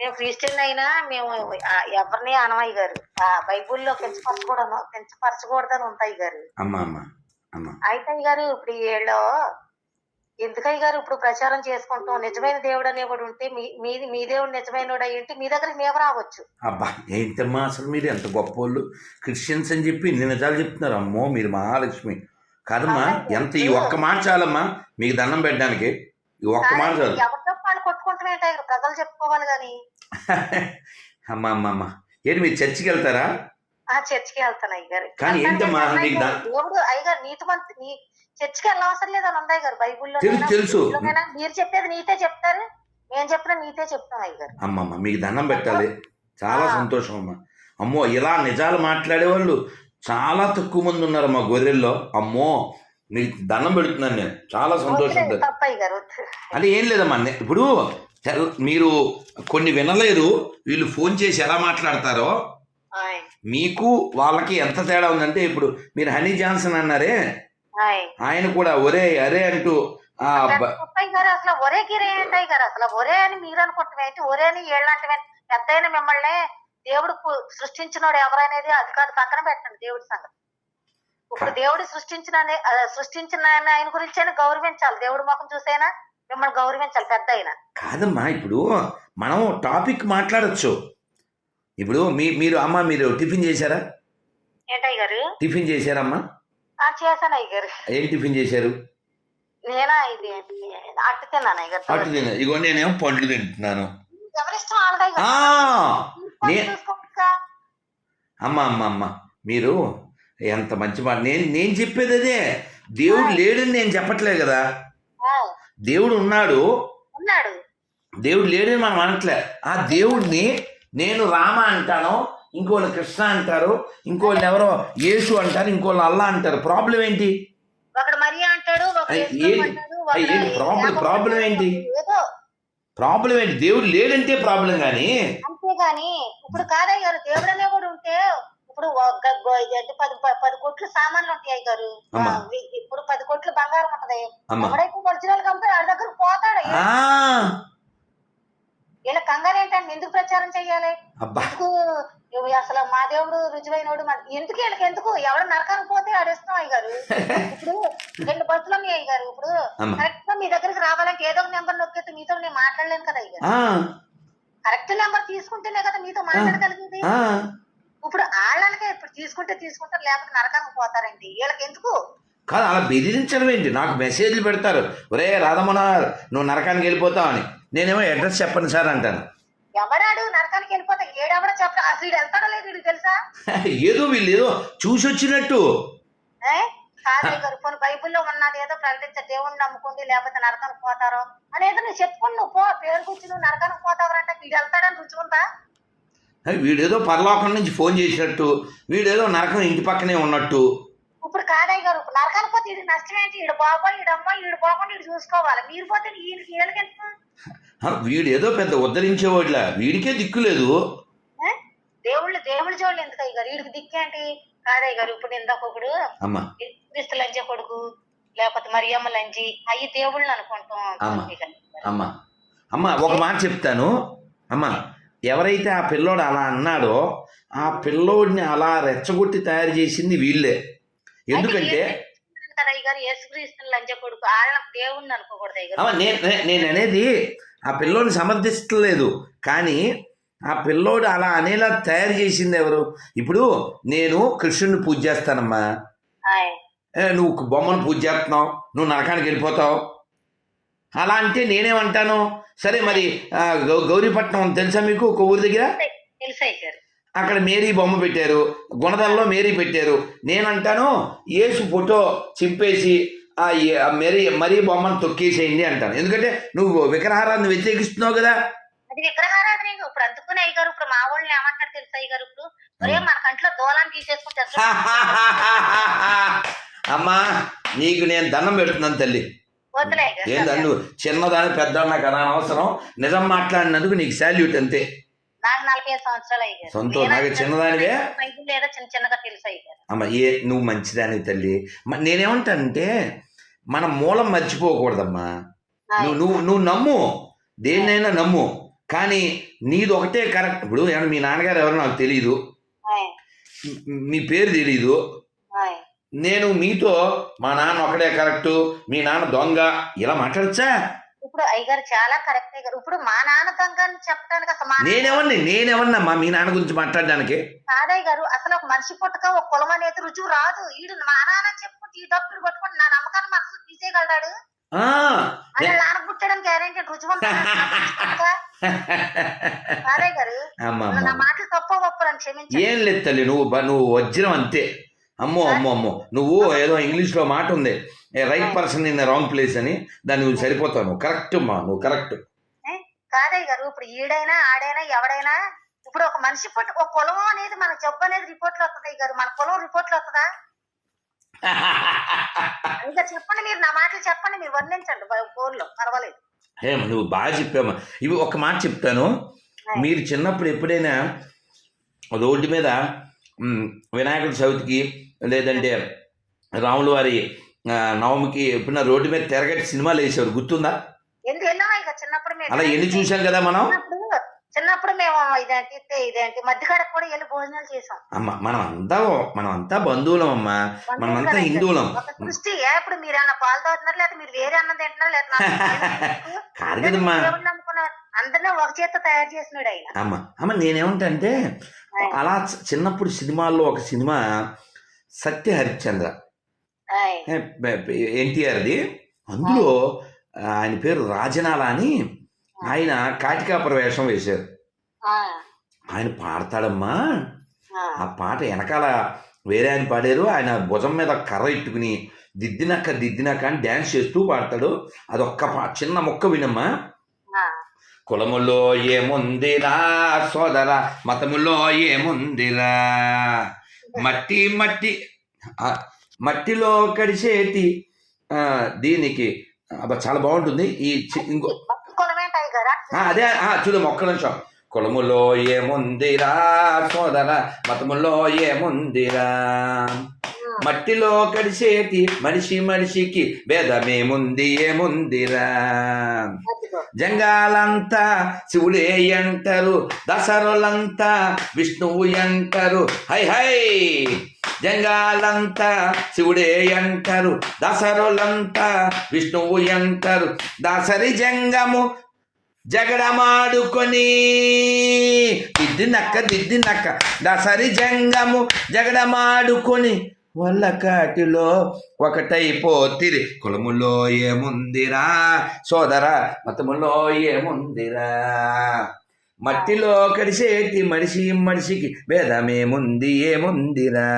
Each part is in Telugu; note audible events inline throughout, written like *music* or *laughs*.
మేము క్రిస్టియన్ అయినా మేము ఎవరిని అనమయ్య గారు. ఆ బైబుల్లో కించపరచకూడదు కించపరచకూడదని ఉంటాయి గారు. అయితే గారు ఇప్పుడు ఈ ఏళ్ళో ఎందుకయ్య గారు ఇప్పుడు ప్రచారం చేసుకుంటాం నిజమైన దేవుడు అనేవాడు ఉంటే మీ మీది మీ దేవుడు నిజమైన అయ్యింటే మీ దగ్గరికి మేము రావచ్చు. అబ్బా ఏంటమ్మా అసలు మీరు ఎంత గొప్ప వాళ్ళు క్రిస్టియన్స్ అని చెప్పి ఇన్ని నిజాలు చెప్తున్నారు. అమ్మో మీరు మహాలక్ష్మి. కాదమ్మా ఎంత ఈ ఒక్క మాట చాలమ్మా? మీకు దండం పెట్టడానికి. ఒక్క మాట చాలు. ఎవరితో వాళ్ళు ప్రజలు చెప్పుకోవాలి కానీ. అమ్మ అమ్మ అమ్మ. ఏంటి మీరు చర్చికి వెళ్తారా? ఆ చర్చికి వెళ్తాను అయ్య గారు కానీ ఏంటమ్మా, దా- దేవుడు అయ్య గారు నీతి మంత్ నీ చర్చికి వెళ్ళవసరం లేదని ఉంది అయ్య గారు బైబుల్లో తెలుసు, తెలుసు. మీరు చెప్పేది నీతే చెప్తారు మేము చెప్పిన నీతే చెప్తాం అయ్య గారు అమ్మమ్మ మీకు దండం పెట్టాలి. చాలా ఆ. సంతోషం అమ్మా. అమ్మో ఇలా నిజాలు మాట్లాడేవాళ్ళు చాలా తక్కువ మంది ఉన్నారు మా గొర్రెల్లో. అమ్మో మీకు దండం పెడుతున్నాను నేను. చాలా సంతోషం. అంటే ఏం లేదమ్మా ఇప్పుడు మీరు కొన్ని వినలేదు వీళ్ళు ఫోన్ చేసి ఎలా మాట్లాడతారో? మీకు వాళ్ళకి ఎంత తేడా ఉందంటే ఇప్పుడు మీరు హనీ జాన్సన్ అన్నారే? ఆయ్. ఆయన కూడా ఒరే అరే అంటూ అసలు ఒరే గిరి ఏంటి అయ్య గారు? అసలు ఒరే అని మీరు అనుకుంటాం ఏంటి? ఒరే అని ఏళ్ళంటే పెద్ద మిమ్మల్ని దేవుడు సృష్టించినోడు ఎవరనేది అది కాదు పక్కన పెట్టండి దేవుడి సంగతి. ఇప్పుడు దేవుడు సృష్టించిన సృష్టించిన ఆయన గురించి గౌరవించాలి. దేవుడి ముఖం చూసైనా మిమ్మల్ని గౌరవించాలి పెద్ద అయినా కాదమ్మా ఇప్పుడు మనం టాపిక్ మాట్లాడొచ్చు. ఇప్పుడు మీ మీరు అమ్మ మీరు టిఫిన్ చేశారా? ఏంటయ్య గారు? టిఫిన్ చేశారమ్మా? ఆ, చేశాను అయ్య గారు. ఏం టిఫిన్ చేశారు? నేనా ఇది అట్టు తిన్నాను అయ్య గారు. తిన్నా. ఇగో నేనేమో పండ్లు తింటున్నాను. ఎవరిష్టం వాళ్ళదయ్య ఆ, గారు నే- చూసుకోవచ్చా? అమ్మ అమ్మ అమ్మ మీరు ఎంత మంచి మాట. నేను నేను చెప్పేది అదే. దేవుడు లేడని నేను చెప్పట్లేదు కదా. దేవుడు ఉన్నాడు. ఉన్నాడు. దేవుడు లేడని మనం అనట్లే. ఆ దేవుడిని నేను రామ అంటాను ఇంకోళ్ళు కృష్ణ అంటారు ఇంకోళ్ళు ఎవరో యేసు అంటారు ఇంకోళ్ళు అల్లా అంటారు. ప్రాబ్లం ఏంటి? ప్రాబ్లం- ప్రాబ్లం ఏంటి? ప్రాబ్లం ఏంటి? దేవుడు లేడంటే ప్రాబ్లం కానీ ఇప్పుడు కాదయ్య గారు దేవుడు అనేవాడు ఉంటే ఇప్పుడు ఒక గ- ఇది అంటే పది పది కోట్లు సామాన్లు ఉంటాయి గారు ఇప్పుడు పది కోట్లు బంగారం ఉంటది. ఎవడైతే ఒరిజినల్ కంపెనీ ఆడి దగ్గర పోతాడు? వీళ్ళ కంగారు ఏంటంటే ఎందుకు ప్రచారం చెయ్యాలి? అబ్బా. ఎందుకు? అసలు మా దేవుడు రుజువైనోడు ఎందుకు వీళ్ళకి ఎందుకు? ఎవడు నరకానికి పోతే ఆడు ఇష్టం అయ్య గారు ఇప్పుడు రెండు బస్సులు ఉన్నాయి అయ్య గారు ఇప్పుడు. కరెక్ట్గా మీ దగ్గరికి రావాలంటే ఏదో ఒక నెంబర్ నొక్కితే మీతో నేను మాట్లాడలేను కదా అయ్య గారు కరెక్ట్ నెంబర్ తీసుకుంటేనే కదా మీతో మాట్లాడగలిగింది. ఇప్పుడు వాళ్ళకే ఇప్పుడు తీసుకుంటే తీసుకుంటారు లేకపోతే నరకానికి పోతారండి. వీళ్ళకి ఎందుకు కాదు అలా బెదిరించడం ఏంటి? నాకు మెసేజ్లు పెడతారు. ఒరే రాధమోహన్ నువ్వు నరకానికి వెళ్ళిపోతావు అని. నేనేమో అడ్రస్ చెప్పండి సార్ అంటాను. ఎవరాడు నరకానికి వెళ్ళిపోతే? ఏడెవడో చెప్పడం అసలు వీడు వెళ్తాడో లేదు తెలుసా? *laughs* ఏదో వీళ్ళు ఏదో చూసి వచ్చినట్టు కొన్ని బైబిల్లో ఉన్నది ఏదో ప్రకటించే దేవుణ్ణి నమ్ముకోండి లేకపోతే నరకానికి పోతారో? అనేదో నువ్వు చెప్పుకుని నువ్వు పో పేరు కూర్చి నువ్వు నరకానికి పోతావరంటే వీడు వెళ్తాడని రుచి ఉందా? వీడేదో పరలోకం నుంచి ఫోన్ చేసినట్టు వీడేదో నరకం ఇంటి పక్కనే ఉన్నట్టు. ఇప్పుడు కాదయ్య గారు నరకానికి పోతే వీడికి నష్టం ఏంటి? ఈడు బాబో ఈడమ్మ ఈడు పోకుండా ఈడు చూసుకోవాలి. మీరు పోతే ఈయనకి వీళ్ళకి వీడేదో పెద్ద ఉద్ధరించేవాడిలా వీడికే దిక్కు లేదు? దేవుళ్ళు దేవుళ్ళ జోళ్ళు ఎందుకు అయ్య గారు? వీడికి దిక్కేంటి కాదయ్య గారు ఇప్పుడు ఇందాక ఒకడు అమ్మా. క్రీస్తు లంచే కొడుకు లేకపోతే మరియమ్మ లంచి అయ్యి దేవుళ్ళు అనుకుంటాం. అమ్మా. అమ్మ ఒక మాట చెప్తాను. అమ్మా ఎవరైతే ఆ పిల్లోడు అలా అన్నాడో ఆ పిల్లోడిని అలా రెచ్చగొట్టి తయారు చేసింది వీళ్ళే. ఎందుకంటే నేను అనేది ఆ పిల్లోడిని సమర్థిస్తలేదు. కానీ ఆ పిల్లోడు అలా అనేలా తయారు చేసింది ఎవరు? ఇప్పుడు నేను కృష్ణుని పూజ చేస్తానమ్మా. నువ్వు బొమ్మను పూజ చేస్తున్నావు. నువ్వు నరకానికి వెళ్ళిపోతావు. అలా అంటే నేనేమంటాను? సరే మరి గౌరీపట్నం తెలుసా మీకు? ఒక ఊరి దగ్గర? అక్కడ మేరీ బొమ్మ పెట్టారు గుణదల్లో మేరీ పెట్టారు. నేనంటాను యేసు ఫోటో చింపేసి ఆ మేరీ మరీ బొమ్మను తొక్కేసేయండి అంటాను. ఎందుకంటే నువ్వు విగ్రహారాన్ని వ్యతిరేకిస్తున్నావు కదా. అది విగ్రహారాధన ఇప్పుడు అందుకునే అయ్య గారు ఇప్పుడు మా వాళ్ళని ఏమంటారు తెలుసు అయ్య గారు ఇప్పుడు? ఒరే మన కంట్లో దూలాన్ని తీసేసుకుంటే ఎట్లా? *laughs* అమ్మా నీకు నేను దండం పెడుతున్నాను తల్లి. నువ్వు చిన్నదాని పెద్దన్నా కదా అనవసరం? నిజం మాట్లాడినందుకు నీకు శాల్యూట్ అంతే. నాకు నలభై ఐదు సంవత్సరాలు నాకు చిన్నదానివే? బైబిల్ లేదా చిన్న చిన్నగా తెలుసు అయ్య గారు అమ్మ ఏ నువ్వు మంచిదాని తల్లి. నేనేమంటానంటే మన మూలం మర్చిపోకూడదమ్మా. నువ్వు నువ్వు నువ్వు నమ్ము. దేన్నైనా నమ్ము. కానీ నీది ఒకటే కరెక్ట్. ఇప్పుడు ఏమన్నా మీ నాన్నగారు ఎవరో నాకు తెలియదు మీ పేరు తెలియదు ఆయ్. నేను మీతో మా నాన్న ఒకడే కరెక్ట్ మీ నాన్న దొంగ ఇలా మాట్లాడచ్చా? ఇప్పుడు అయ్యగారు చాలా కరెక్ట్ అయ్యారు ఇప్పుడు మా నాన్న దొంగ అని చెప్పడానికి అసలు నేనెవరిని? నేనెవరినమ్మా మీ నాన్న గురించి మాట్లాడడానికి. కాదయ్య గారు అసలు ఒక మనిషి పుట్టక ఒక కులం అనేది రుజువు రాదు. ఈడు మా నాన్న చెప్పుకుంటే ఈ డబ్బులు పట్టుకుని నా నమ్మకాన్ని మనసు తీసేయగలడాడు? నాన్న పుట్టడం గ్యారెంటీ రుజువు? కాదయ్య గారు నా మాటలు తప్ప ఒప్పులని క్షమించండి. ఏం లేదు తల్లి నువ్వు నువ్వు వజ్రం అంతే. అమ్మో అమ్మో అమ్మో. నువ్వు ఏదో ఇంగ్లీష్లో మాట ఉంది. Right person in wrong place అని దాన్ని నువ్వు సరిపోతావు నువ్వు. కరెక్ట్ అమ్మా నువ్వు కరెక్ట్ ఏ? కాదయ్య గారు ఇప్పుడు ఈడైనా ఆడైనా ఎవడైనా ఇప్పుడు ఒక మనిషి పుట్ట ఒక కులం అనేది మన జబ్బు అనేది రిపోర్ట్లు వస్తుంది గారు. మన కులం రిపోర్ట్లు వస్తుందా? *laughs* ఇంకా చెప్పండి మీరు నా మాటలు చెప్పండి మీరు వర్ణించండి. ఫోన్లో పర్వాలేదు. ఏం నువ్వు బాగా చెప్పామా ఇవి ఒక మాట చెప్తాను. మీరు చిన్నప్పుడు ఎప్పుడైనా రోడ్డు మీద మ్, వినాయకుడి చవితికి లేదంటే రాముల వారి నవమికి ఎప్పుడైనా రోడ్డు మీద తిరగట్టి సినిమాలు వేసేవారు. గుర్తుందా? అలా ఎన్ని చూసాం కదా మనం? చిన్నప్పుడు మేము ఇదేంటి ఇదే- ఇదేంటి మధ్యకాడకు కూడా వెళ్ళి భోజనాలు చేసాం అమ్మ మనం అంతా మనం అంతా బంధువులం అమ్మా. మనమంతా బంధువులు హిందువులం. ఏ ఇప్పుడు మీరు ఏమన్నా పాలు తాగుతున్నారు లేదా మీరు వేరే అన్నం తింటున్నారు లేదా *laughs* అందరినీ ఒక చేత తయారు చేసినాడు ఆయన. అమ్మ అమ్మ నేనేమంటే అలా చిన్నప్పుడు సినిమాల్లో ఒక సినిమా సత్య హరిశ్చంద్ర. ఎన్టీఆర్ది. అందులో ఆయన పేరు రాజనాల అని ఆయన కాటికాపుర వేషం వేశారు. ఆయన పాడతాడమ్మా. ఆ. పాట వెనకాల వేరే ఆయన పాడారు. ఆయన భుజం మీద కర్ర ఇట్టుకుని దిద్దినక్క దిద్దినక్క అని డ్యాన్స్ చేస్తూ పాడతాడు. అదొక్క పా చిన్న మొక్క వినమ్మా. కులములో ఏముందిరా సోదర మతములో ఏముందిరా? మట్టి మట్టి మట్టిలో కడిసేటి ఆ, దీనికి చాలా బాగుంటుంది. ఈ ఇంకో అదే ఆ, చూడు ఒక్క నిమిషం. కులములో ఏముందిరా సోదర మతములో ఏముందిరా? మట్టిలో కడిసేటి మనిషి మనిషికి భేదమేముంది ఏముందిరా? జంగాలంతా శివుడే అంటారు దసరులంతా విష్ణువు అంటారు హై హై! జంగాలంతా శివుడే అంటారు దసరులంతా విష్ణువు అంటారు దసరి జంగము జగడమాడుకొని. దిద్దినక్క దిద్దినక్క దసరి జంగము జగడమాడుకొని. వల్ల కాటిలో ఒకటైపోతిరి కులములో ఏముందిరా సోదర మతములో ఏముందిరా మట్టిలో కడిసేటి మనిషి మనిషికి భేదమేముంది ఏముందిరా.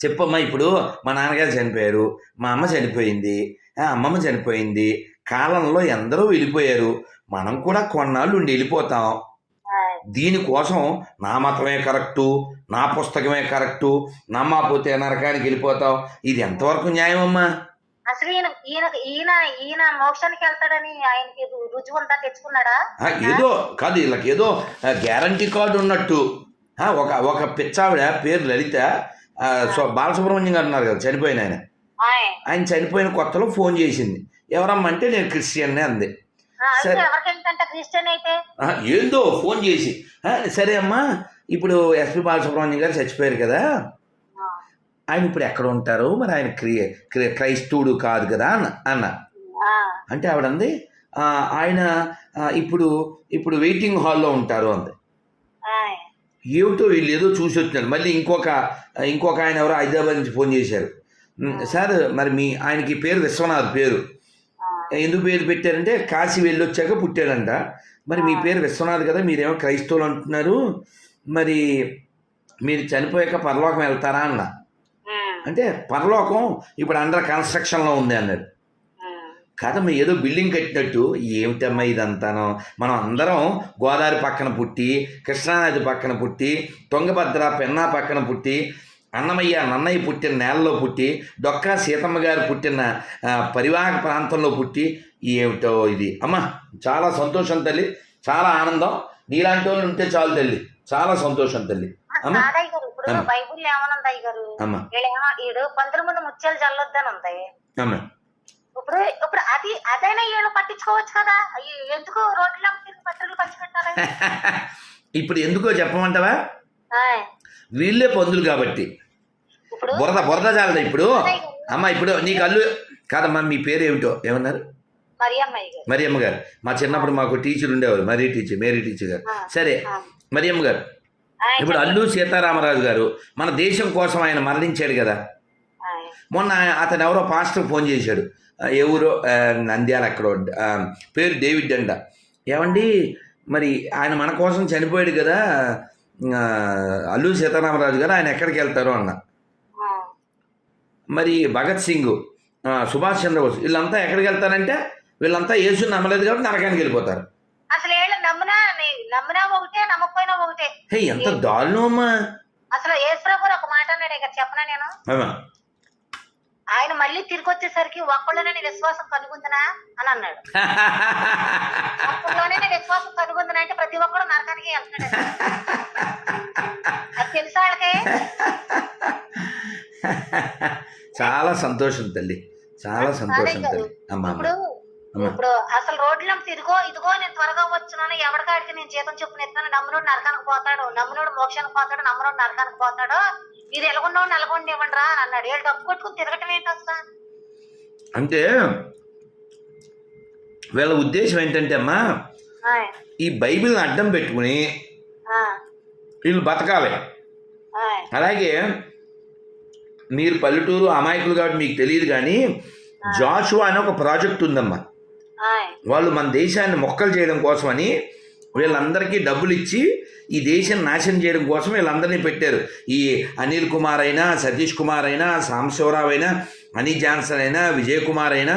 చెప్పమ్మా ఇప్పుడు మా నాన్నగారు చనిపోయారు మా అమ్మ చనిపోయింది అమ్మమ్మ చనిపోయింది కాలంలో ఎందరో వెళ్ళిపోయారు మనం కూడా కొన్నాళ్ళు ఉండి వెళ్ళిపోతాం. దీనికోసం నా మతమే కరెక్టు నా పుస్తకమే కరెక్టు నమ్మకపోతే నరకానికి వెళ్ళిపోతాం ఇది ఎంతవరకు న్యాయమమ్మా? అసలు ఈయన ఈయన ఈయన ఈయన మోక్షానికి వెళ్తాడని ఆయనకి రుజువు అంతా తెచ్చుకున్నాడా? ఏదో కాదు వీళ్ళకి ఏదో గ్యారంటీ కార్డు ఉన్నట్టు. ఒక ఒక పిచ్చావిడ పేరు లలిత బాలసుబ్రహ్మణ్యం గారు ఉన్నారు కదా చనిపోయిన ఆయన. ఆయ్. ఆయన చనిపోయిన కొత్తలో ఫోన్ చేసింది. ఎవరమ్మా అంటే నేను క్రిస్టియన్నే అంది. ఏందో ఫోన్ చేసి. "ఆ, సరే అమ్మా ఇప్పుడు ఎస్పి బాలసుబ్రహ్మణ్యం గారు చచ్చిపోయారు కదా. ఆయన ఇప్పుడు ఎక్కడ ఉంటారు? మరి ఆయన క్రియ క్రి- క్రైస్తవుడు కాదు కదా అన్న అన్న. అంటే ఆవిడంది "ఆ, ఆయన ఇప్పుడు ఇప్పుడు వెయిటింగ్ హాల్లో ఉంటారు అంది. ఏమిటో వీళ్ళు ఏదో చూసి వచ్చినారు. మళ్ళీ ఇంకొక ఇంకొక ఆయన ఎవరో హైదరాబాద్ నుంచి ఫోన్ చేశారు. "ఉమ్, సార్ మరి మీ ఆయనకి పేరు విశ్వనాథ్ పేరు. ఎందుకు పేరు పెట్టారంటే కాశీ వెళ్ళి వచ్చాక పుట్టాడంట. మరి మీ పేరు విశ్వనాథ్ కదా మీరేమో క్రైస్తవులు అంటున్నారు. మరి మీరు చనిపోయాక పరలోకం వెళ్తారా అన్న. అంటే పరలోకం ఇప్పుడు అండర్ కన్స్ట్రక్షన్లో ఉంది అన్నాడు. ఉమ్. కాదమ్మా ఏదో బిల్డింగ్ కట్టినట్టు. ఏమిటమ్మా ఇదంతాను? మనం అందరం గోదావరి పక్కన పుట్టి కృష్ణానది పక్కన పుట్టి తుంగభద్ర పెన్నా పక్కన పుట్టి అన్నమయ్య నన్నయ్య పుట్టిన నేలలో పుట్టి డొక్కా సీతమ్మ గారు పుట్టిన పరివాహక ప్రాంతంలో పుట్టి ఏమిటో ఇది. అమ్మా చాలా సంతోషం తల్లి చాలా ఆనందం. నీలాంటి వాళ్ళు ఉంటే చాలు తల్లి చాలా సంతోషం తల్లి. ఇప్పుడు. బైబుల్ ఏమనుంది ఈడు పంతుల ముందు ముత్యాలు చల్లొద్దని అమ్మా. ఇప్పుడు ఇప్పుడు అది అదైనా వీళ్ళు పట్టించుకోవచ్చు కదా? ఎందుకు రోడ్ల పట్టలు పంచి పెట్టాలి *laughs* ఇప్పుడు ఎందుకో చెప్పమంటావా. వీళ్ళే పందులు కాబట్టి. బురద బురద చాలదా ఇప్పుడు? అమ్మ ఇప్పుడు నీకు అల్లు కాదమ్మా మీ పేరు ఏమిటో ఏమన్నారు? మరియమ్మ గారు. మా చిన్నప్పుడు మాకు టీచర్ ఉండేవారు మరీ టీచర్ మేరీ టీచర్ గారు. సరే. మరియమ్మ గారు ఇప్పుడు అల్లు సీతారామరాజు గారు మన దేశం కోసం ఆయన మరణించాడు కదా. మొన్న అతను ఎవరో పాస్టర్ ఫోన్ చేశాడు. ఆ, నంద్యాల ఎక్కడో ఆ, పేరు డేవిడ్ అంట. ఏమండి మరి ఆయన మన కోసం చనిపోయాడు కదా అల్లు సీతారామరాజు గారు ఆయన ఎక్కడికి వెళ్తారు అన్న. మరి భగత్ సింగ్ సుభాష్ చంద్రబోస్ వీళ్ళంతా ఎక్కడికి వెళ్తారంటే వీళ్ళంతా యేసు నమ్మలేదు కాబట్టి నరకానికి వెళ్ళిపోతారు. అసలు నమ్మినా నమ్మినా ఒకటే నమ్మకపోయినా ఒకటే. హే ఎంత దారుణం అమ్మా అసలు ఏసుప్రభు ఒక మాట అన్నాడు ఇక్కడ చెప్పనా నేను. ఆయన మళ్ళీ తిరిగి వచ్చేసరికి ఒక్కళ్ళనే నీ విశ్వాసం కనుగొందినా అని అన్నాడు. ఒక్కళ్ళలోనే నీ విశ్వాసం కనుగొందినా అంటే ప్రతి ఒక్కడు నరకానికి వెళ్తున్నాడు. అది తెలుసా వాళ్ళకి? *laughs* *laughs* చాలా సంతోషం తల్లి. చాలా సంతోషం తల్లి. అమ్మా. ఇప్పుడు అసలు రోడ్ల తిరిగో ఇదిగో నేను త్వరగా వచ్చినాను ఎవరికాడికి నేను జీతం చొప్పున ఇస్తాను. నమ్మునోడు నరకానికి పోతాడు. నమ్మునోడు మోక్షానికి పోతాడు. నమ్మునోడు నరకానికి పోతాడు. మీరు ఎలగొండవు నల్గొండ ఇవ్వండి రా అని అన్నాడు. వీళ్ళు డబ్బు కొట్టుకుని తిరగటం ఏంటి అసలు? అంటే వీళ్ళ ఉద్దేశం ఏంటంటే అమ్మా ఈ బైబిల్ని అడ్డం పెట్టుకుని వీళ్ళు బతకాలి. అలాగే మీరు పల్లెటూరు అమాయకులు కాబట్టి మీకు తెలియదు కానీ జాషువా అనే ఒక ప్రాజెక్ట్ ఉందమ్మా. వాళ్ళు మన దేశాన్ని మొక్కలు చేయడం కోసమని వీళ్ళందరికీ డబ్బులు ఇచ్చి ఈ దేశం నాశనం చేయడం కోసం వీళ్ళందరినీ పెట్టారు. ఈ అనిల్ కుమార్ అయినా సతీష్ కుమార్ అయినా సాంబశివరావు అయినా అనీ జాన్సన్ అయినా విజయ్ కుమార్ అయినా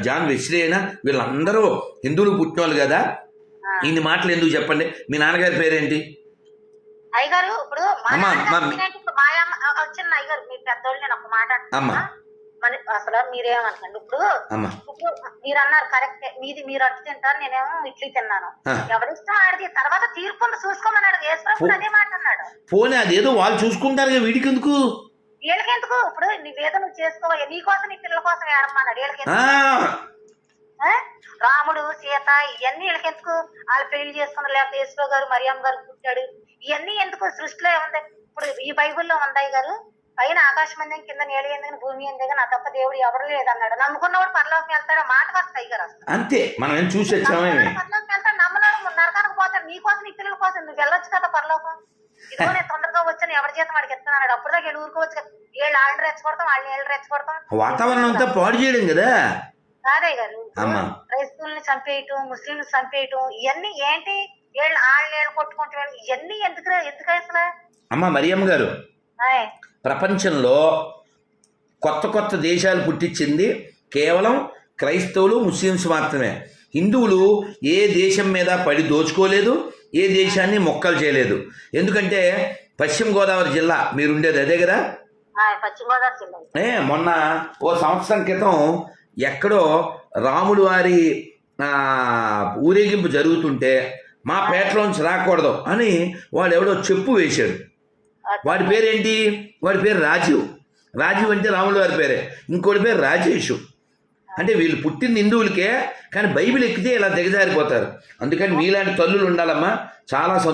జాన్ వెస్లీ అయినా వీళ్ళందరూ హిందువులు పుట్టినోళ్ళు కదా. ఇన్ని మాటలు ఎందుకు చెప్పండి? మీ నాన్నగారి పేరేంటి? అమ్మా, మా అమ్మ ఆ, వచ్చిన అయ్యగారు మీ పెద్దోళ్ళు నేను ఒక మాట అంటున్నా. మన అసలు మీరేమనుకోండి ఇప్పుడు ఇప్పుడు మీరు అన్నారు కరెక్టే మీది మీరు అట్టు తింటారు నేనేమో ఇడ్లీ తిన్నాను. ఎవరిష్టం ఆడిది? తర్వాత తీర్పును చూసుకోమన్నాడు. యేసుప్రభు అదే మాట అన్నాడు. పోనీ అదేదో వాళ్ళు చూసుకుంటారు వీడికి ఎందుకు వీళ్ళకెందుకు? ఇప్పుడు నీవేదో నువ్వు చేసుకోవాలి. నీ కోసం నీ పిల్లల కోసం ఏడమన్నాడు. వీళ్ళకి ఆ, రాముడు సీత ఇవన్నీ వీళ్ళకెందుకు? వాళ్ళు పెళ్ళి చేసుకున్నారు లేకపోతే యేసుప్రభు గారు మరియమ్మ గారు పుట్టాడు. ఇవన్నీ ఎందుకు? సృష్టిలో ఏముంది? ఇప్పుడు ఈ బైబిల్లో ఉందాయి గారు పైన ఆకాశం అందే కింద నేల ఎందుకు భూమి ఎందుకు నా తప్ప దేవుడు ఎవరు లేదన్నాడు. నమ్ముకున్నవాడు పరలోకి వెళ్తాడు మాట వస్తాయి గారు అసలు అంతే మనం ఏం చూసి వచ్చామేమి పరలోకి వెళ్తాడు నమ్మనాడు నరకానికి పోతాడు నీ కోసం నీ పిల్లల కోసం నువ్వు వెళ్ళొచ్చు కదా పరలోకం. ఇదిగో నేను తొందరగా వచ్చాను ఎవరి చేత వాడికి ఎత్తున్నాడు అప్పుడు దాకా ఊరుకోవచ్చు వీళ్ళు ఆళ్ళు రెచ్చగొడతాం వీళ్ళు రెచ్చగొడతాం. వాతావరణం అంతా పాడు చేయడం కదా. కాదే. గారు. క్రైస్తవుల్ని చంపేయటం ముస్లింలు చంపేయటం ఇవన్నీ ఏంటి? వీళ్ళు ఆళ్ళు వీళ్ళు కొట్టుకుంటూ ఇవన్నీ ఎందుకు ఎందుకు అసలు అమ్మ మరియమ్మ గారు. ప్రపంచంలో కొత్త కొత్త దేశాలు పుట్టించింది కేవలం క్రైస్తవులు ముస్లిమ్స్ మాత్రమే. హిందువులు ఏ దేశం మీద పడి దోచుకోలేదు ఏ దేశాన్ని మొక్కలు చేయలేదు. ఎందుకంటే పశ్చిమ గోదావరి జిల్లా మీరుండేది అదే కదా? ఆయ్, పశ్చిమ గోదావరి జిల్లా. ఏ మొన్న ఓ సంవత్సరం క్రితం ఎక్కడో రాముడు వారి ఊరేగింపు జరుగుతుంటే మా పేటలోంచి రాకూడదు అని వాడు ఎవడో చెప్పు వేశాడు. వాడి పేరేంటి? వాడి పేరు రాజీవ్. రాజీవ్ అంటే రాముల వారి పేరే. ఇంకోటి పేరు రాజేషు. అంటే వీళ్ళు పుట్టిన హిందువులకే కానీ బైబిల్ ఎక్కితే ఇలా దిగజారిపోతారు. అందుకని మీలాంటి తల్లులు ఉండాలమ్మా. చాలా